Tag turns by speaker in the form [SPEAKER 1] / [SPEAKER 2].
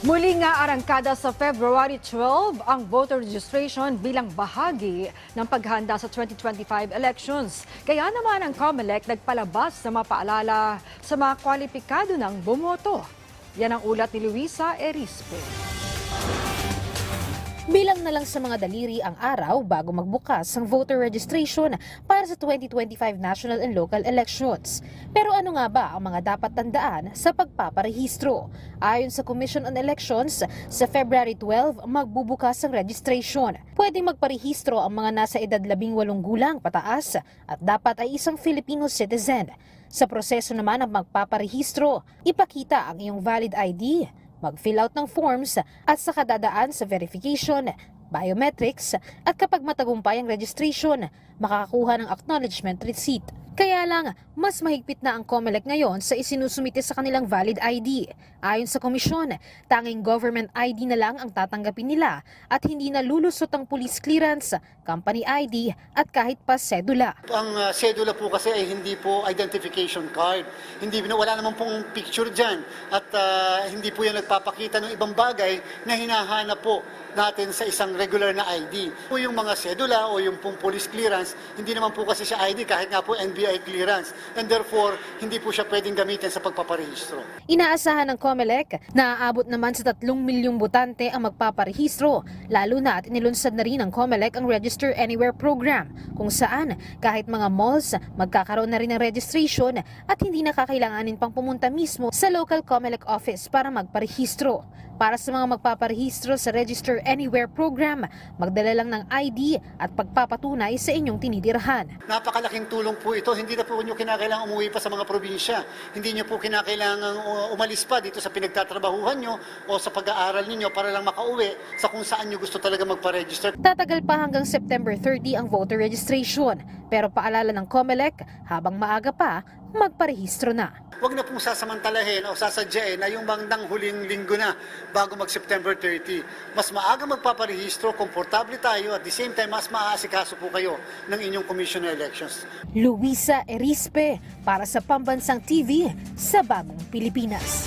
[SPEAKER 1] Muli nga arangkada sa February 12 ang voter registration bilang bahagi ng paghanda sa 2025 elections. Kaya naman ang COMELEC nagpalabas sa mapaalala sa mga kwalipikado ng bumoto. Yan ang ulat ni Luisa Erispe.
[SPEAKER 2] Bilang na lang sa mga daliri ang araw bago magbukas ang voter registration para sa 2025 national and local elections. Pero ano nga ba ang mga dapat tandaan sa pagpaparehistro? Ayon sa Commission on Elections, sa February 12 magbubukas ang registration. Pwedeng magparehistro ang mga nasa edad 18 gulang pataas at dapat ay isang Filipino citizen. Sa proseso naman ng magpaparehistro, ipakita ang iyong valid ID, mag-fill out ng forms at saka dadaan sa verification, biometrics at kapag matagumpay ang registration, makakakuha ng acknowledgement receipt. Kaya lang, mas mahigpit na ang COMELEC ngayon sa isinusumite sa kanilang valid ID. Ayon sa komisyon, tanging government ID na lang ang tatanggapin nila at hindi na lulusot ang police clearance, company ID at kahit pa sedula.
[SPEAKER 3] Ang uh, sedula po kasi ay hindi po identification card. Hindi wala naman pong picture diyan at uh, hindi po 'yan nagpapakita ng ibang bagay na hinahanap po natin sa isang regular na ID. Po yung mga sedula o yung pong police clearance, hindi naman po kasi siya ID kahit nga po NBI clearance. And therefore, hindi po siya pwedeng gamitin sa pagpaparehistro.
[SPEAKER 2] Inaasahan ng COMELEC na aabot naman sa 3 milyong botante ang magpaparehistro, lalo na at inilunsad na rin ng COMELEC ang Register Anywhere program, kung saan kahit mga malls magkakaroon na rin ng registration at hindi na kakailanganin pang pumunta mismo sa local COMELEC office para magparehistro. Para sa mga magpaparehistro sa Register Anywhere program, magdala lang ng ID at pagpapatunay sa inyong tinitirhan.
[SPEAKER 3] Napakalaking tulong po ito. Hindi na po nyo kinakailangan umuwi pa sa mga probinsya. Hindi nyo po kinakailangan uh, umalis pa dito sa pinagtatrabahuhan nyo o sa pag-aaral ninyo para lang makauwi sa kung saan nyo gusto talaga magpa-register.
[SPEAKER 2] Tatagal pa hanggang September 30 ang voter registration. Pero paalala ng COMELEC, habang maaga pa, magparehistro na.
[SPEAKER 3] Huwag na pong sasamantalahin o sasadyain na yung bandang huling linggo na bago mag-September 30. Mas maaga magpaparehistro, komportable tayo at the same time mas maaasikaso po kayo ng inyong Commission on Elections.
[SPEAKER 2] Luisa Erispe para sa Pambansang TV sa Bagong Pilipinas.